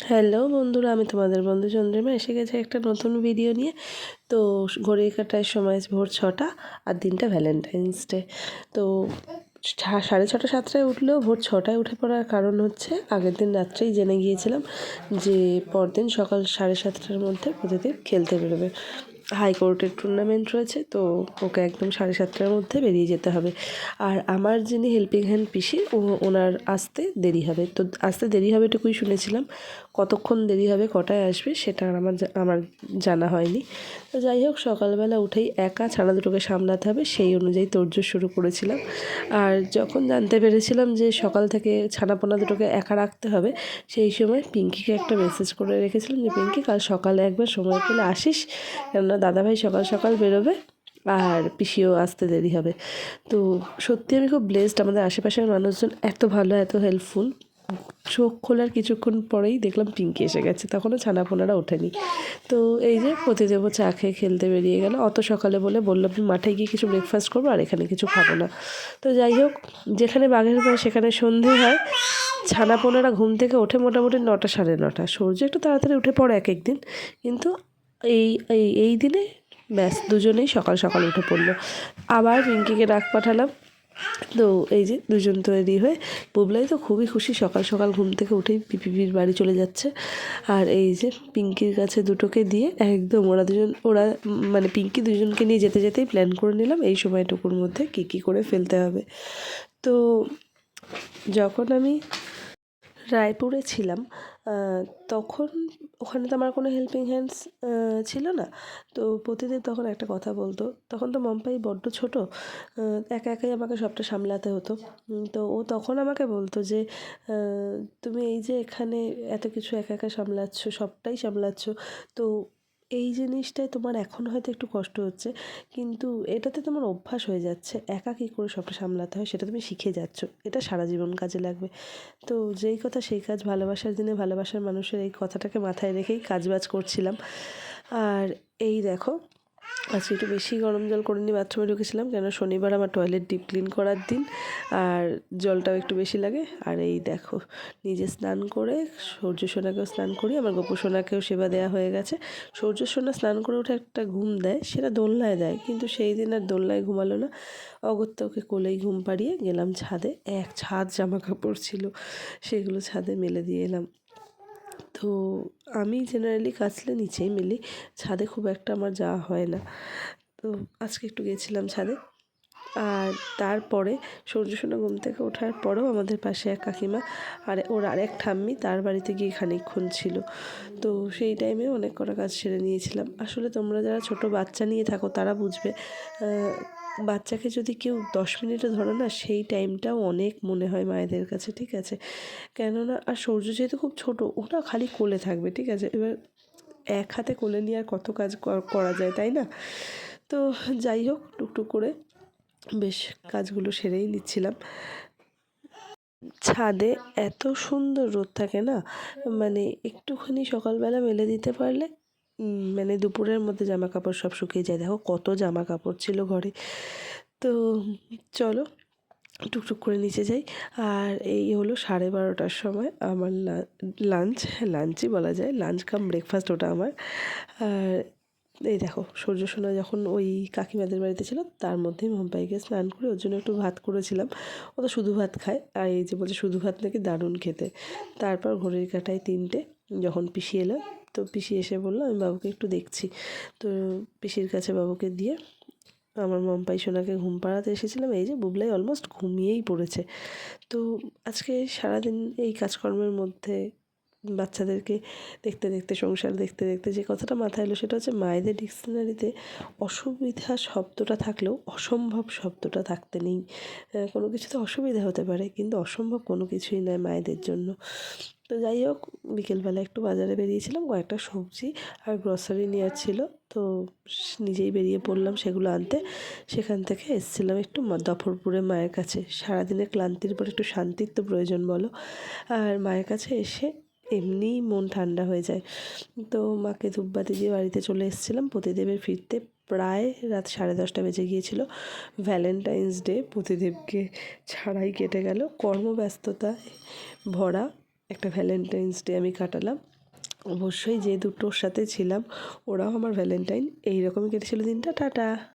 Hello বন্ধুরা, আমি তোমাদের বন্ধু চন্দ্রিমা এসে গেছে একটা নতুন ভিডিও নিয়ে। তো ঘড়ির কাটায় সময় ভোর ছটা আর দিনটা ভ্যালেন্টাইন্স ডে তো সাড়ে ছটা, সাতটায় উঠলেও ভোর ছটায় উঠে পড়ার কারণ হচ্ছে, আগের দিন রাত্রেই জেনে গিয়েছিলাম যে পরদিন সকাল সাড়ে সাতটার মধ্যে প্রতিদিন খেলতে বেরোবে। হাইকোর্টের টুর্নামেন্ট রয়েছে, তো ওকে একদম সাড়ে সাতটার মধ্যে বেরিয়ে যেতে হবে। আর আমার যিনি হেল্পিং হ্যান্ড পিসি, ও ওনার আসতে দেরি হবে। তো আসতে দেরি হবে এটুকুই শুনেছিলাম। কতক্ষণ দেরি হবে, কটায় আসবে, সেটা আমার আমার জানা হয়নি। তো যাই হোক, সকালবেলা উঠেই একা ছানা দুটোকে সামলাতে হবে, সেই অনুযায়ী তোড়জোড় শুরু করেছিলাম। আর যখন জানতে পেরেছিলাম যে সকাল থেকে ছানাপোনা দুটোকে একা রাখতে হবে, সেই সময় পিঙ্কিকে একটা মেসেজ করে রেখেছিলাম যে, পিঙ্কি, কাল সকালে একবার সময় পেলে আসিস, কেননা দাদাভাই সকাল সকাল বেরোবে আর পিসিও আসতে দেরি হবে। তো সত্যি আমি খুব ব্লেসড আমাদের আশেপাশের মানুষজন এত ভালো, এত হেল্পফুল চোখ খোলার কিছুক্ষণ পরেই দেখলাম পিঙ্কি এসে গেছে, তখনও ছানাপোনারা ওঠেনি। তো এই যে প্রতিদেব চা খেয়ে খেলতে বেরিয়ে গেল, অত সকালে বলে বলল, আমি মাঠে গিয়ে কিছু ব্রেকফাস্ট করব আর এখানে কিছু খাব না। তো যাই হোক, যেখানে বাঘের ভয় সেখানে সন্ধে হয়। ছানাপোনারা ঘুম থেকে ওঠে মোটামুটি নটা সাড়ে নটা। সূর্য একটু তাড়াতাড়ি উঠে পড়ে এক এক দিন কিন্তু এই এই এই দিনে ব্যাস দুজনেই সকাল সকাল উঠে পড়ল। আবার পিঙ্কিকে ডাক পাঠালাম। তো এই যে দুজন তৈরি হয়ে বুবলাই তো খুবই খুশি, সকাল সকাল ঘুম থেকে উঠেই পিপিপির বাড়ি চলে যাচ্ছে। আর এই যে পিঙ্কির কাছে দুটোকে দিয়ে একদম ওরা দুজন, ওরা মানে পিঙ্কি দুজনকে নিয়ে যেতে যেতেই প্ল্যান করে নিলাম, এই সময়টুকুর মধ্যে কী কী করে ফেলতে হবে। তো যখন আমি রায়পুরে ছিলাম তখন ওখানে তো আমার কোনো হেল্পিং হ্যান্ডস ছিল না। তো প্রতিদিন তখন একটা কথা বলতো। তখন তো মম্পাই বড্ড ছোটো একা একাই আমাকে সবটা সামলাতে হতো। তো ও তখন আমাকে বলতো যে তুমি এই যে এখানে এত কিছু একা একা সামলাচ্ছ, সবটাই সামলাচ্ছ, তো এই জিনিসটায় তোমার এখন হয়তো একটু কষ্ট হচ্ছে, কিন্তু এটাতে তোমার অভ্যাস হয়ে যাচ্ছে, একা কী করে সবটা সামলাতে হয় সেটা তুমি শিখে যাচ্ছ, এটা সারা জীবন কাজে লাগবে। তো যেই কথা সেই কাজ ভালোবাসার দিনে ভালোবাসার মানুষের এই কথাটাকে মাথায় রেখেই কাজ বাজ করছিলাম। আর এই দেখো আজকে একটু বেশি গরম জল করে নিয়ে বাথরুমে ঢুকেছিলাম কেন শনিবার আমার টয়লেট ডিপ ক্লিন করার দিন, আর জলটাও একটু বেশি লাগে। আর এই দেখো, নিজে স্নান করে সূর্য সোনাকেও স্নান করি, আমার গোপু সোনাকেও সেবা দেওয়া হয়ে গেছে। সূর্য সোনা স্নান করে উঠে একটা ঘুম দেয়, সেটা দোলনায় দেয়, কিন্তু সেই দিন আর দোলনায় ঘুমালো না। অগত্যা ওকে কোলেই ঘুম পাড়িয়ে গেলাম ছাদে, এক ছাদ জামা কাপড় ছিল, সেগুলো ছাদে মেলে দিয়ে এলাম। তো আমি জেনারেলি কাচলে নিচেই মেলি। ছাদে খুব একটা আমার যাওয়া হয় না। তো আজকে একটু গেছিলাম ছাদে। আর তারপরে সূর্য সোনা ঘুম থেকে ওঠার পরেও আমাদের পাশে এক কাকিমা আর ওর আর এক ঠাম্মি তার বাড়িতে গিয়ে খানিকক্ষণ ছিল। তো সেই টাইমে অনেক কটা কাজ সেরে নিয়েছিলাম। আসলে তোমরা যারা ছোট বাচ্চা নিয়ে থাকো তারা বুঝবে বাচ্চাকে যদি কেউ দশ মিনিটও ধরো না, সেই টাইমটাও অনেক মনে হয় মায়েদের কাছে, ঠিক আছে? কেননা, আর সূর্য যেহেতু খুব ছোট ওটা খালি কোলে থাকবে, ঠিক আছে? এবার এক হাতে কোলে নিয়ে আর কত কাজ করা যায়, তাই না? তো যাই হোক, টুকটুক করে বেশ কাজগুলো সেরেই নিচ্ছিলাম। ছাদে এত সুন্দর রোদ থাকে না মানে একটুখানি সকালবেলা মেলে দিতে পারলে মানে দুপুরের মধ্যে জামা কাপড় সব শুকিয়ে যায়। দেখো কত জামা কাপড় ছিল ঘরে। তো চলো, টুকটুক করে নিচে যাই। আর এই হলো সাড়ে বারোটার সময় আমার লাঞ্চ লাঞ্চই বলা যায়। লাঞ্চ কাম ব্রেকফাস্ট ওটা আমার। আর এই দেখো, সূর্য সোনা যখন ওই কাকিমাদের বাড়িতে ছিল, তার মধ্যেই মোহনবাইকে স্নান করে ওর জন্য একটু ভাত করেছিলাম। ও তো শুধু ভাত খায়। আর এই যে বলছে শুধু ভাত নাকি দারুণ খেতে। তারপর ঘড়ির কাটায় তিনটে, যখন পিসি এলো তো পিসি এসে বলল, আমি বাবুকে একটু দেখছি। তো পিসির কাছে বাবুকে দিয়ে আমার মম্পাই সোনাকে ঘুম পাড়াতে এসেছিলাম। এই যে বুবলাই অলমোস্ট ঘুমিয়েই পড়েছে। তো আজকে সারাদিন এই কাজকর্মের মধ্যে বাচ্চাদেরকে দেখতে দেখতে, সংসার দেখতে দেখতে যে কথাটা মাথায় এলো সেটা হচ্ছে মায়েদের ডিকশনারিতে অসুবিধা শব্দটা থাকলেও অসম্ভব শব্দটা থাকতে নেই। কোনো কিছুতে অসুবিধা হতে পারে কিন্তু অসম্ভব কোনো কিছুই নয় মায়েদের জন্য। তো যাই হোক, বিকেলবেলা একটু বাজারে বেরিয়েছিলাম, কয়েকটা সবজি আর গ্রসারি নেওয়ার ছিল। তো নিজেই বেরিয়ে পড়লাম সেগুলো আনতে। সেখান থেকে এসেছিলাম একটু দফরপুরে মায়ের কাছে। সারাদিনের ক্লান্তির পর একটু শান্তির তো প্রয়োজন বলো। আর মায়ের কাছে এসে এমনিই মন ঠান্ডা হয়ে যায়। তো মাকে ধূপবাতি দিয়ে বাড়িতে চলে এসেছিলাম। প্রতিদেবের ফিরতে প্রায় রাত সাড়ে দশটা বেজে গিয়েছিল। ভ্যালেন্টাইন্স ডে প্রতিদেবকে ছাড়াই কেটে গেল। কর্মব্যস্ততায় ভরা একটা ভ্যালেন্টাইন্স ডে আমি কাটালাম। অবশ্যই যে দুটোর সাথে ছিলাম, ওরাও আমার ভ্যালেন্টাইন এই রকমই কেটেছিল দিনটা। টাটা!